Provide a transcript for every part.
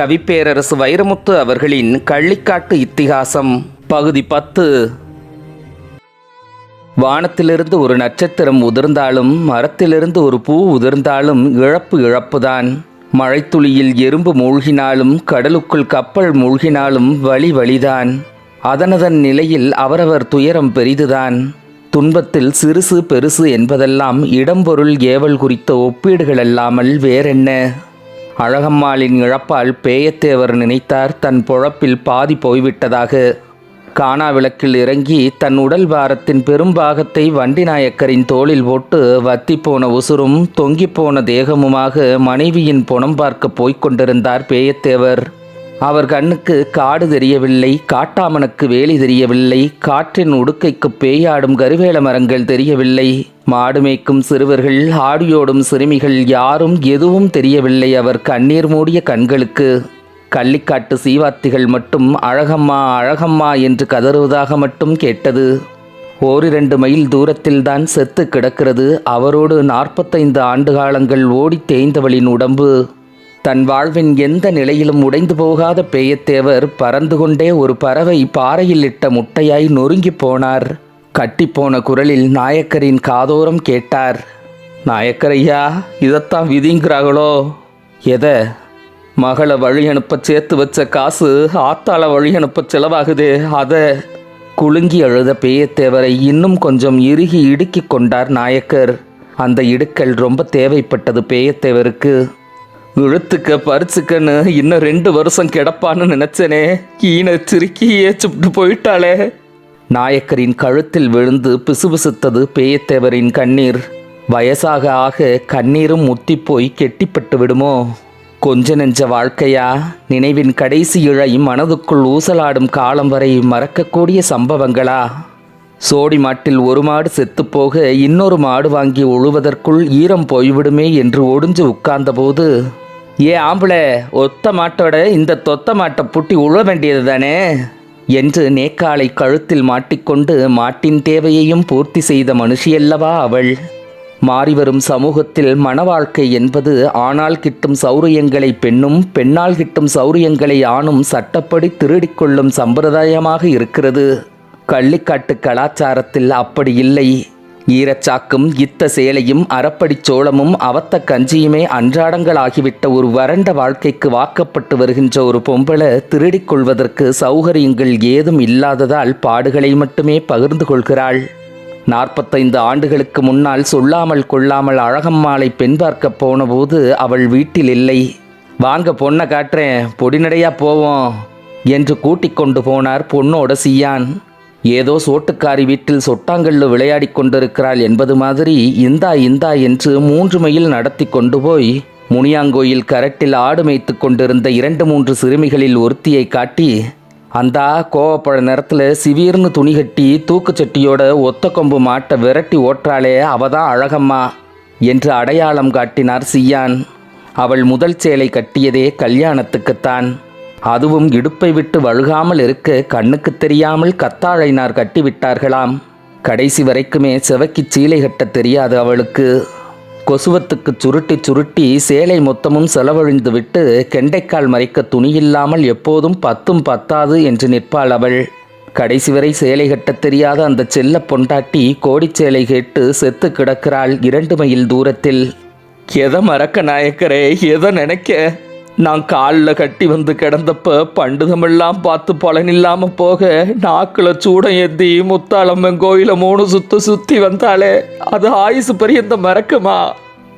கவிப்பேரரசு வைரமுத்து அவர்களின் கள்ளிக்காட்டு இத்திகாசம் பகுதி பத்து. வானத்திலிருந்து ஒரு நட்சத்திரம் உதிர்ந்தாலும் மரத்திலிருந்து ஒரு பூ உதிர்ந்தாலும் இழப்பு இழப்புதான். மழைத்துளியில் எறும்பு மூழ்கினாலும் கடலுக்குள் கப்பல் மூழ்கினாலும் வழி வழிதான் அதனதன் நிலையில் அவரவர் துயரம் பெரிதுதான். துன்பத்தில் சிறுசு பெருசு என்பதெல்லாம் இடம்பொருள் ஏவல் குறித்த ஒப்பீடுகள் அல்லாமல் வேறென்ன? அழகம்மாளின் இழப்பால் பேயத்தேவர் நினைத்தார். தன் பொழப்பில் பாதி போய்விட்டதாக. காணா விளக்கில் இறங்கி தன் உடல் பாரத்தின் பெரும்பாகத்தை வண்டி நாயக்கரின் தோளில் போட்டு வத்திப்போன உசுரும் தொங்கிப் போன தேகமுமாக மனைவியின் புனம் பார்க்க போய்க் கொண்டிருந்தார் பேயத்தேவர். அவர் கண்ணுக்கு காடு தெரியவில்லை காட்டாமனுக்கு வேலி தெரியவில்லை காற்றின் உடுக்கைக்கு பேயாடும் கருவேல மரங்கள் தெரியவில்லை. மாடு மேய்க்கும் சிறுவர்கள் ஆடியோடும் சிறுமிகள் யாரும் எதுவும் தெரியவில்லை அவர் கண்ணீர் மூடிய கண்களுக்கு. கள்ளிக்காட்டு சீவாத்திகள் மட்டும் அழகம்மா அழகம்மா என்று கதறுவதாக மட்டும் கேட்டது. ஓரிரண்டு மைல் தூரத்தில்தான் செத்து கிடக்கிறது அவரோடு நாற்பத்தைந்து ஆண்டு காலங்கள் ஓடி தேய்ந்தவளின் உடம்பு. தன் வாழ்வின் எந்த நிலையிலும் உடைந்து போகாத பேயத்தேவர் பறந்து கொண்டே ஒரு பறவை பாறையில் இட்ட முட்டையாய் நொறுங்கிப் போனார். கட்டிப்போன குரலில் நாயக்கரின் காதோரம் கேட்டார். நாயக்கரையா இதைத்தான் விதிங்கிறாங்களோ எதை? மகளை வழி அனுப்ப சேர்த்து வச்ச காசு ஆத்தாள வழி அனுப்ப செலவாகுதே அதை? குலுங்கி அழுத பேயத்தேவரை இன்னும் கொஞ்சம் இறுகி இடுக்கிக் கொண்டார் நாயக்கர். அந்த இடுக்கல் ரொம்ப தேவைப்பட்டது பேயத்தேவருக்கு. இழுத்துக்க பறிச்சுக்கன்னு இன்னும் ரெண்டு வருஷம் கிடப்பான்னு நினைச்சனே. ஈன சிரிக்கி ஏச்சுப்பிட்டு போயிட்டாளே. நாயக்கரின் கழுத்தில் விழுந்து பிசுபிசுத்தது பேயத்தேவரின் கண்ணீர். வயசாக ஆக கண்ணீரும் முத்திப்போய் கெட்டிப்பட்டு விடுமோ? கொஞ்ச நெஞ்ச வாழ்க்கையா? நினைவின் கடைசி இழை மனதுக்குள் ஊசலாடும் காலம் வரை மறக்கக்கூடிய சம்பவங்களா? சோடி மாட்டில் ஒரு மாடு செத்துப்போக இன்னொரு மாடு வாங்கி உழுவதற்குள் ஈரம் போய்விடுமே என்று ஒடிஞ்சு உட்கார்ந்தபோது ஏ ஆம்பளை ஒத்த மாட்டோட இந்த தொத்த மாட்டை புட்டி உழ வேண்டியது தானே? என்று நேக்காலை கழுத்தில் மாட்டிக்கொண்டு மாட்டின் தேவையையும் பூர்த்தி செய்த மனுஷியல்லவா அவள். மாறிவரும் சமூகத்தில் மணவாழ்க்கை என்பது ஆணால் கிட்டும் சௌரியங்களை பெண்ணும் பெண்ணால் கிட்டும் சௌரியங்களை ஆணும் சட்டப்படி திருடிக்கொள்ளும் சம்பிரதாயமாக இருக்கிறது. கள்ளிக்காட்டு கலாச்சாரத்தில் அப்படி இல்லை. ஈரச்சாக்கும் இத்த சேலையும் அறப்படிச் சோளமும் அவத்த கஞ்சியுமே அன்றாடங்களாகிவிட்ட ஒரு வறண்ட வாழ்க்கைக்கு வாக்கப்பட்டு வருகின்ற ஒரு பொம்பளை திருடிக் கொள்வதற்கு சௌகரியங்கள் ஏதும் இல்லாததால் பாடுகளை மட்டுமே பகிர்ந்து கொள்கிறாள். நாற்பத்தைந்து ஆண்டுகளுக்கு முன்னால் சொல்லாமல் கொள்ளாமல் அழகம்மாளை பெண் பார்க்க போனபோது அவள் வீட்டில் இல்லை. வாங்க பொண்ணை காட்டுறேன். பொடிநடையா போவோம் என்று கூட்டிக் கொண்டு போனார் பொண்ணோட சீயான். ஏதோ சோட்டுக்காரி வீட்டில் சொட்டாங்கல்லு விளையாடிக் கொண்டிருக்கிறாள் என்பது மாதிரி இந்தா இந்தா என்று மூன்று மைல் நடத்தி கொண்டு போய் முனியாங்கோயில் கரட்டில் ஆடு மேய்த்து கொண்டிருந்த இரண்டு மூன்று சிறுமிகளில் ஒருத்தியை காட்டி அந்தா கோவப்பழ நேரத்தில் சிவீர்னு துணி கட்டி தூக்குச்சட்டியோட ஒத்த கொம்பு மாட்டை விரட்டி ஓட்டுறாளே அவதான் அழகம்மா என்று அடையாளம் காட்டினார் சியான். அவள் முதல் சேலை கட்டியதே கல்யாணத்துக்குத்தான். அதுவும் இடுப்பை விட்டு வழுகாமல் இருக்க கண்ணுக்கு தெரியாமல் கத்தாழைனார் கட்டிவிட்டார்களாம். கடைசி வரைக்குமே செவக்கி சீலை கட்ட தெரியாது அவளுக்கு. கொசுவத்துக்கு சுருட்டி சுருட்டி சேலை மொத்தமும் செலவழிந்து விட்டு கெண்டைக்கால் மறைக்க துணியில்லாமல் எப்போதும் பத்தும் பத்தாது என்று நிற்பாள் அவள். கடைசி வரை சேலை கட்டத் தெரியாத அந்த செல்ல பொண்டாட்டி கோடிச்சேலை கேட்டு செத்து கிடக்கிறாள் இரண்டு மைல் தூரத்தில். எதை மறக்க நாயக்கரே எதை நினைக்க? நான் காலில் கட்டி வந்து கிடந்தப்ப பண்டுதமெல்லாம் பார்த்து பலனில்லாம போக நாக்கில் சூடம் ஏந்தி முத்தாளம்மன் கோயில மூணு சுத்து சுற்றி வந்தாளே. அது ஆயுசு பரியந்த மறக்குமா?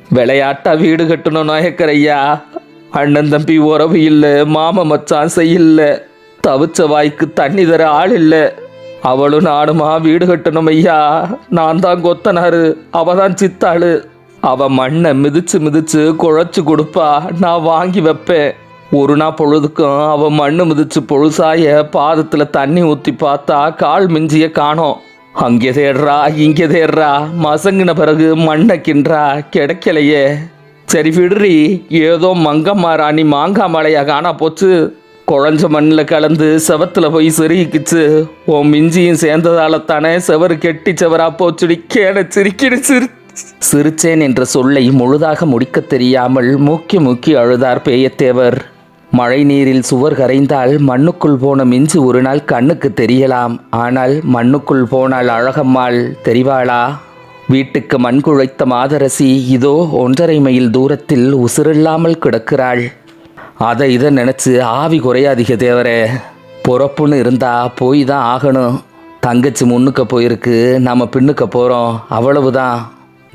விளையாட்டா வீடு கட்டணும் நாயக்கரையா அண்ணன் தம்பி உறவு இல்லை மாம மச்சான் செய்யல தவிச்ச வாய்க்கு தண்ணி தர ஆள் இல்லை. அவளும் நானுமா வீடு கட்டணும் ஐயா. நான் தான் கொத்தனாரு அவ தான் சித்தாளு. அவ மண்ணை மிதிச்சு மிதிச்சு குழச்சி கொடுப்பா நான் வாங்கி வைப்பேன். ஒரு நாள் பொழுதுக்கும் அவ மண்ணு மிதிச்சு பொழுசாய பாதத்துல தண்ணி ஊத்தி பார்த்தா கால் மிஞ்சிய காணோம். அங்கே தேடுறா இங்கே தேடுறா மசங்கின பிறகு மண்ணை கின்றா கிடைக்கலையே. சரி விடுறி ஏதோ மங்கம்மா ராணி மாங்காய் மலையா காணா போச்சு. குழஞ்ச மண்ணில் கலந்து செவத்தில் போய் சிறுகிக்குச்சு உன் மிஞ்சியும் சேர்ந்ததால தானே செவரு கெட்டி செவரா போச்சுடி. கேட சிரிக்கிடு சிரி சிரிச்சேன் என்ற சொல்லை முழுதாக முடிக்கத் தெரியாமல் மூக்கி மூக்கி அழுதார் பேயத்தேவர். மழை நீரில் சுவர் கரைந்தால் மண்ணுக்குள் போன மிஞ்சு ஒரு நாள் கண்ணுக்கு தெரியலாம். ஆனால் மண்ணுக்குள் போனால் அழகம்மாள் தெரிவாளா? வீட்டுக்கு மண் குழைத்த மாதரசி இதோ ஒன்றரை மைல் தூரத்தில் உசிரில்லாமல் கிடக்கிறாள். அதை இதை நினச்சி ஆவி குறையாதிக தேவரே. பொறப்புன்னு இருந்தா போய் தான் ஆகணும். தங்கச்சி முன்னுக்க போயிருக்கு நம்ம பின்னுக்க போகிறோம் அவ்வளவுதான்.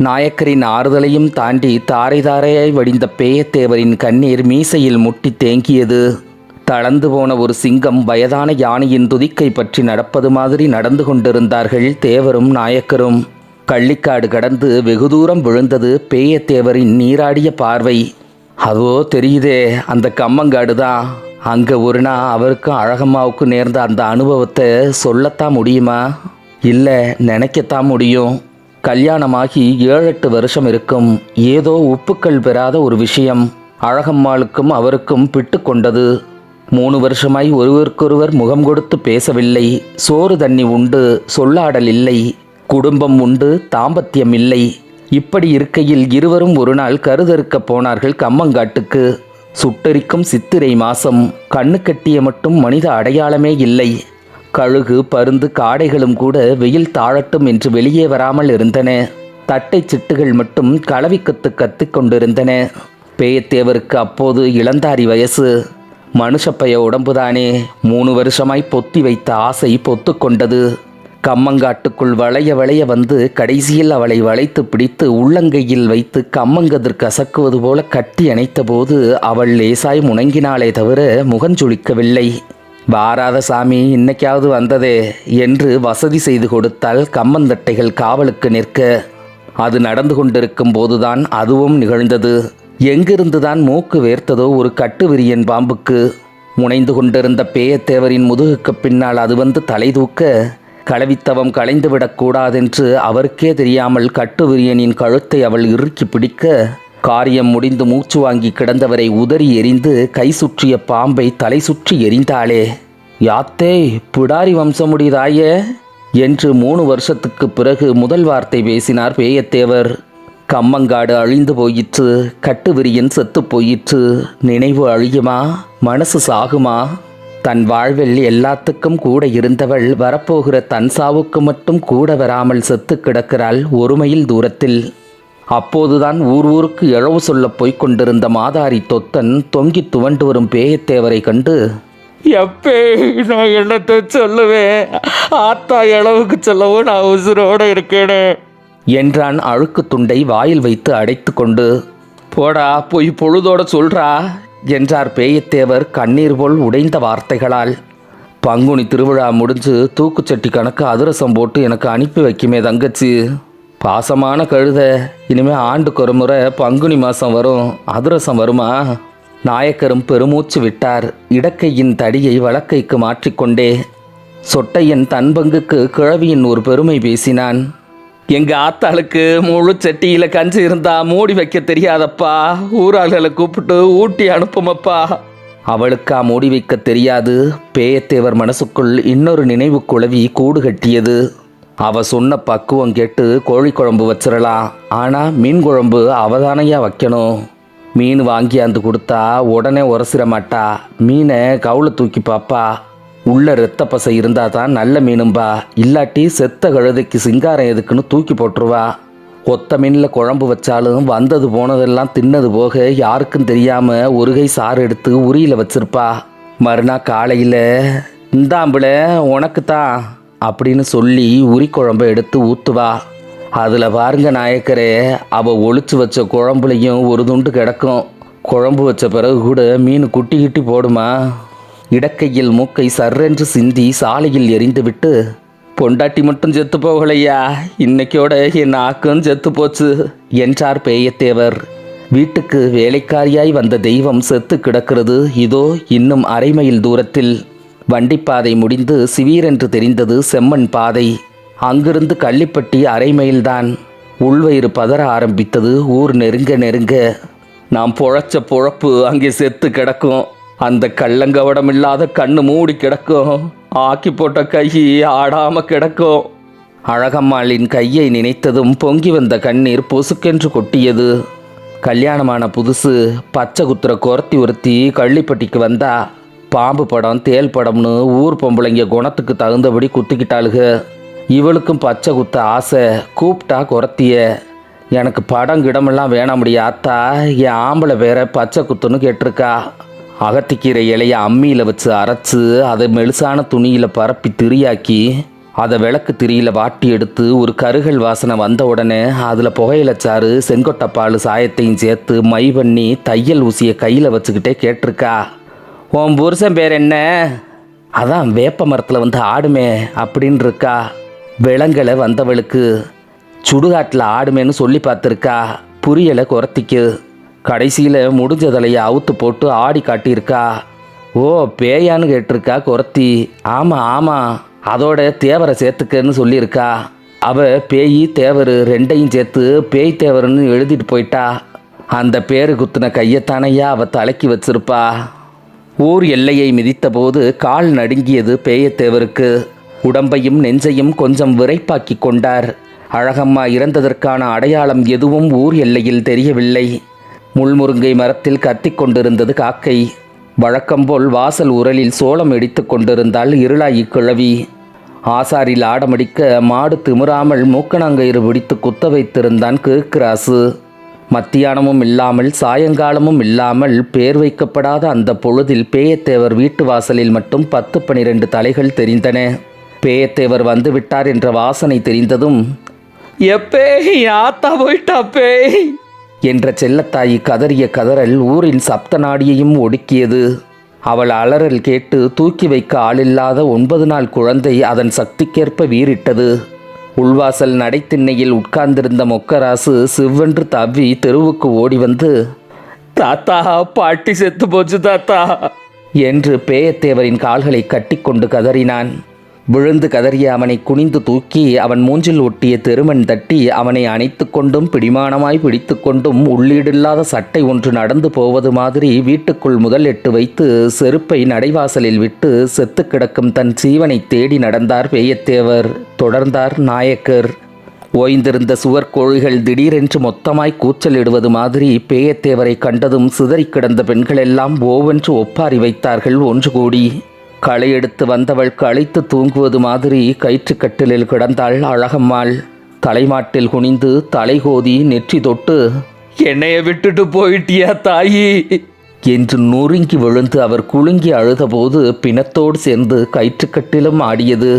நாயக்கரின் ஆறுதலையும் தாண்டி தாரை தாரையாய் வடிந்த பேயத்தேவரின் கண்ணீர் மீசையில் முட்டி தேங்கியது. தளர்ந்து போன ஒரு சிங்கம் வயதான யானையின் துதிக்கை பற்றி நடப்பது மாதிரி நடந்து கொண்டிருந்தார்கள் தேவரும் நாயக்கரும். கள்ளிக்காடு கடந்து வெகு தூரம் விழுந்தது பேயத்தேவரின் நீராடிய பார்வை. அதோ தெரியுதே அந்த கம்மங்காடு தான் அங்கே ஒரு நாள் அவருக்கும் அழகம்மாவுக்கும் நேர்ந்த அந்த அனுபவத்தை சொல்லத்தான் முடியுமா? இல்லை நினைக்கத்தான் முடியும். கல்யாணமாகி ஏழெட்டு வருஷம் இருக்கும். ஏதோ உப்புக்கள் பெறாத ஒரு விஷயம் அழகம்மாளுக்கும் அவருக்கும் பிட்டு கொண்டது. மூணு வருஷமாய் ஒருவருக்கொருவர் முகம் கொடுத்து பேசவில்லை. சோறு தண்ணி உண்டு சொல்லாடல் இல்லை. குடும்பம் உண்டு தாம்பத்தியம் இல்லை. இப்படி இருக்கையில் இருவரும் ஒரு நாள் கருதறுக்க போனார்கள் கம்மங்காட்டுக்கு. சுட்டெரிக்கும் சித்திரை மாசம் கண்ணு கட்டிய மட்டும் மனித அடையாளமே இல்லை. கழுகு பருந்து காடைகளும் கூட வெயில் தாழட்டும் என்று வெளியே வராமல் இருந்தன. தட்டை சிட்டுகள் மட்டும் களவிக்கத்து கத்திக் கொண்டிருந்தன. பேயத்தேவருக்கு அப்போது இளந்தாரி வயசு. மனுஷப்பைய உடம்புதானே. மூணு வருஷமாய் பொத்தி வைத்த ஆசை பொத்து கொண்டது. கம்மங்காட்டுக்குள் வளைய வளைய வந்து கடைசியில் அவளை வளைத்து பிடித்து உள்ளங்கையில் வைத்து கம்மங்கதிர் கசக்குவது போல கட்டி அணைத்தபோது அவள் லேசாய் முணங்கினாளே தவிர முகஞ்சுளிக்கவில்லை வாராத சாமி இன்னைக்காவது வந்ததே என்று வசதி செய்து கொடுத்தால் கம்மந்தட்டைகள் காவலுக்கு நிற்க. அது நடந்து கொண்டிருக்கும் போதுதான் அதுவும் நிகழ்ந்தது. எங்கிருந்துதான் மூக்கு வேர்த்ததோ ஒரு கட்டுவிரியன் பாம்புக்கு. முனைந்து கொண்டிருந்த பேயத்தேவரின் முதுகுக்கு பின்னால் அது வந்து தலை தூக்க களவித்தவம் களைந்துவிடக்கூடாதென்று அவருக்கே தெரியாமல் கட்டுவிரியனின் கழுத்தை அவள் இறுக்கி பிடிக்க காரியம் முடிந்து மூச்சு வாங்கி கிடந்தவரை உதறி எறிந்து கை சுற்றிய பாம்பை தலை சுற்றி எறிந்தாளே யாத்தே பிடாரி வம்சமுடியதாயே என்று மூணு வருஷத்துக்கு பிறகு முதல் வார்த்தை பேசினார் பேயத்தேவர். கம்மங்காடு அழிந்து போயிற்று கட்டுவிரியன் செத்து போயிற்று. நினைவு அழியுமா? மனசு சாகுமா? தன் வாழ்வில் எல்லாத்துக்கும் கூட இருந்தவள் வரப்போகிற தன் சாவுக்கு மட்டும் கூட வராமல் செத்து கிடக்கிறாள் ஒருமையில் தூரத்தில். அப்போதுதான் ஊர் ஊருக்கு இழவு சொல்லப் போய்க் கொண்டிருந்த மாதாரி தொத்தன் தொங்கி துவண்டு வரும் பேயத்தேவரை கண்டு எப்பே நான் என்னத்தை சொல்லுவேன்? ஆத்தா இளவுக்கு சொல்லவும் நான் உசுரோட இருக்கேனே. என்றான் அழுக்கு துண்டை வாயில் வைத்து அடைத்து கொண்டு போடா போய் பொழுதோட சொல்றா என்றார் பேயத்தேவர் கண்ணீர் போல் உடைந்த வார்த்தைகளால். பங்குனி திருவிழா முடிஞ்சு தூக்குச்சட்டி கணக்கு அதிரசம் போட்டு எனக்கு அனுப்பி வைக்குமே தங்கச்சி. பாசமான கழுத. இனிமே ஆண்டுக்கு ஒரு முறை பங்குனி மாதம் வரும். அதிரசம் வருமா? நாயக்கரும் பெருமூச்சு விட்டார். இடக்கையின் தடியை வழக்கைக்கு மாற்றிக்கொண்டே சொட்டையன் தன் பங்குக்கு கிழவியின் ஒரு பெருமை பேசினான். எங்க ஆத்தாளுக்கு முழு சட்டியில கஞ்சி இருந்தா மூடி வைக்க தெரியாதப்பா. ஊராள்களை கூப்பிட்டு ஊட்டி அனுப்புமப்பா. அவளுக்கா மூடி வைக்க தெரியாது. பேயத்தேவர் மனசுக்குள் இன்னொரு நினைவு குழவி கூடு கட்டியது. அவ சொன்ன பக்குவம் கேட்டு கோழி குழம்பு வச்சிடலாம் ஆனா மீன் குழம்பு அவதானையா வைக்கணும். மீன் வாங்கியாந்து கொடுத்தா உடனே உரசிட மாட்டா. மீனை கவுளை தூக்கி பாப்பா. உள்ள இரத்த பசை இருந்தா தான் நல்ல மீனும்பா. இல்லாட்டி செத்த கழுதைக்கு சிங்காரம் எதுக்குன்னு தூக்கி போட்டுருவா. ஒத்த மீனில் குழம்பு வச்சாலும் வந்தது போனதெல்லாம் தின்னது போக யாருக்கும் தெரியாம ஒரு கை சாறு எடுத்து உரியில வச்சிருப்பா. மறுநாள் காலையில் இந்தாம்புல உனக்கு தான் அப்படின்னு சொல்லி உரி குழம்பை எடுத்து ஊத்துவா. அதில் பாருங்க நாயக்கரே அவ ஒழிச்சு வச்ச குழம்புலையும் ஒரு துண்டு கிடக்கும். குழம்பு வச்ச பிறகு கூட மீன் குட்டி கிட்டி போடுமா? இடக்கையில் மூக்கை சர்ரென்று சிந்தி சாலையில் எறிந்துவிட்டு பொண்டாட்டி மட்டும் செத்து போகலையா? இன்னைக்கோட என் ஆக்கும் செத்து போச்சு என்றார் பேயத்தேவர். வீட்டுக்கு வேலைக்காரியாய் வந்த தெய்வம் செத்து கிடக்கிறது. இதோ இன்னும் அரை மைல் தூரத்தில். வண்டிப்பாதை முடிந்து சிவீரென்று தெரிந்தது செம்மண் பாதை. அங்கிருந்து கள்ளிப்பட்டி அரை மைல்தான் உள்வயிறு பதற ஆரம்பித்தது ஊர் நெருங்க நெருங்க. நாம் பொழைச்ச பொழப்பு அங்கே செத்து கிடக்கும். அந்த கள்ளங்கவடம் இல்லாத கண்ணு மூடி கிடக்கும். ஆக்கி போட்ட கை ஆடாம கிடக்கும். அழகம்மாளின் கையை நினைத்ததும் பொங்கி வந்த கண்ணீர் பொசுக்கென்று கொட்டியது. கல்யாணமான புதுசு பச்சை குத்துற குரத்தி ஒருத்தி கள்ளிப்பட்டிக்கு வந்தா. பாம்பு படம் தேல் படம்னு ஊர் பொம்பளைங்க குணத்துக்கு தகுந்தபடி குத்திக்கிட்டாளுக. இவளுக்கும் பச்சை குத்த ஆசை கூப்பிட்டா குரத்திய. எனக்கு படம் கிடமெல்லாம் வேணாமுடி ஆத்தா என் ஆம்பளை பேரை பச்சை குத்துன்னு கேட்டிருக்கா. அகத்திக்கீரை இலையை அம்மியில் வச்சு அரைச்சு அதை மெலுசான துணியில் பரப்பி திரியாக்கி அதை விளக்கு திரியில வாட்டி எடுத்து ஒரு கருகல் வாசனை வந்த உடனே அதில் புகையிலச்சாறு செங்கொட்டைப்பால் சாயத்தையும் சேர்த்து மை பண்ணி தையல் ஊசியை கையில் வச்சுக்கிட்டே கேட்டிருக்கா. உன் புருஷன் பேர் என்ன? அதான் வேப்ப மரத்தில் வந்து ஆடுமே அப்படின்னு இருக்கா விலங்கலை வந்தவளுக்கு சுடுகாட்டில் ஆடுமேன்னு சொல்லி பார்த்துருக்கா. புரியலை குரத்திக்கு. கடைசியில் முடிஞ்சதலையை அவுத்து போட்டு ஆடி காட்டியிருக்கா. ஓ பேயான்னு கேட்டிருக்கா குரத்தி. ஆமாம் ஆமாம் அதோட தேவரை சேர்த்துக்கன்னு சொல்லியிருக்கா. அவ பேய் தேவர் ரெண்டையும் சேர்த்து பேய் தேவர்னு எழுதிட்டு போயிட்டா. அந்த பேரு குத்துன கையத்தானையா அவ தலைக்கி வச்சிருப்பா. ஊர் எல்லையை மிதித்தபோது கால் நடுங்கியது பேயத்தேவருக்கு. உடம்பையும் நெஞ்சையும் கொஞ்சம் விரைப்பாக்கி கொண்டார். அழகம்மா இறந்ததற்கான அடையாளம் எதுவும் ஊர் எல்லையில் தெரியவில்லை. முள்முருங்கை மரத்தில் கத்திக் கொண்டிருந்தது காக்கை. வழக்கம்போல் வாசல் உரலில் சோளம் இடித்து கொண்டிருந்தாள் இருளாயி கிழவி. ஆசாரில் ஆடமடிக்க மாடு திமிராமல் மூக்கணாங்கயிறு பிடித்து குத்த வைத்திருந்தான் கிறுக்கிராசு மத்தியானமும் இல்லாமல் சாயங்காலமும் இல்லாமல் பேர் வைக்கப்படாத அந்த பொழுதில் பேயத்தேவர் வீட்டு வாசலில் மட்டும் பத்து பனிரெண்டு தலைகள் தெரிந்தன. பேயத்தேவர் வந்து விட்டார் என்ற வாசனை தெரிந்ததும் எப்பே ஆத்தா போயிட்டாப்பே! என்ற செல்லத்தாயி கதறிய கதறல் ஊரின் சப்த நாடியையும் ஒடுக்கியது. அவள் அலறல் கேட்டு தூக்கி வைக்க ஆளில்லாத ஒன்பது நாள் குழந்தை அதன் சக்திக்கேற்ப வீறிட்டது. உள்வாசல் நடைத்திண்ணையில் உட்கார்ந்திருந்த மொக்கராசு சிவ்வென்று தவ்வி தெருவுக்கு ஓடி வந்து தாத்தா பாட்டி செத்து போச்சு தாத்தா என்று பேயத்தேவரின் கால்களை கட்டிக்கொண்டு கதறினான். விழுந்து கதறிய அவனை குனிந்து தூக்கி அவன் மூஞ்சில் ஒட்டிய தெருமன் தட்டி அவனை அணைத்து கொண்டும் பிடிமானமாய் பிடித்து கொண்டும் உள்ளீடில்லாத சட்டை ஒன்று நடந்து போவது மாதிரி வீட்டுக்குள் முதல் எட்டு வைத்து செருப்பை நடைவாசலில் விட்டு செத்து கிடக்கும் தன் சீவனை தேடி நடந்தார் பேயத்தேவர் தொடர்ந்தார் நாயக்கர். ஓய்ந்திருந்த சுவர் கோழிகள் திடீரென்று மொத்தமாய் கூச்சலிடுவது மாதிரி பேயத்தேவரை கண்டதும் சிதறிக் கிடந்த பெண்களெல்லாம் ஓவென்று ஒப்பாரி வைத்தார்கள் ஒன்று கூடி களை எடுத்து வந்தவள் களைத்து தூங்குவது மாதிரி கயிற்றுக்கட்டிலில் கிடந்தாள் அழகம்மாள். தலைமாட்டில் குனிந்து தலைகோதி நெற்றி தொட்டு என்னைய விட்டுட்டு போயிட்டியா தாயி? என்று நொறுங்கி விழுந்து அவர் குலுங்கி அழுதபோது பிணத்தோடு சேர்ந்து கயிற்றுக்கட்டிலும் ஆடியது.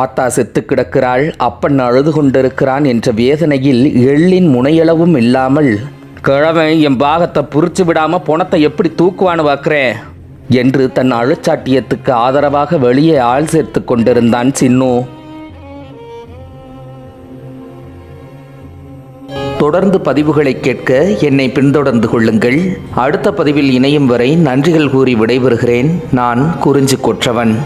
ஆத்தா செத்து கிடக்கிறாள் அப்பன் அழுது கொண்டிருக்கிறான் என்ற வேதனையில் எள்ளின் முனையளவும் இல்லாமல் கிழவன் என் பாகத்தை புரிச்சு விடாம பணத்தை எப்படி தூக்குவான்னு பார்க்குறேன் என்று தன் அழுச்சாட்டியத்துக்கு ஆதரவாக வெளியே ஆள் சேர்த்து கொண்டிருந்தான் சின்னு. தொடர்ந்து பதிவுகளை கேட்க என்னை பின்தொடர்ந்து கொள்ளுங்கள். அடுத்த பதிவில் இணையும் வரை நன்றிகள் கூறி விடைபெறுகிறேன். நான் குறிஞ்சி கொற்றவன்.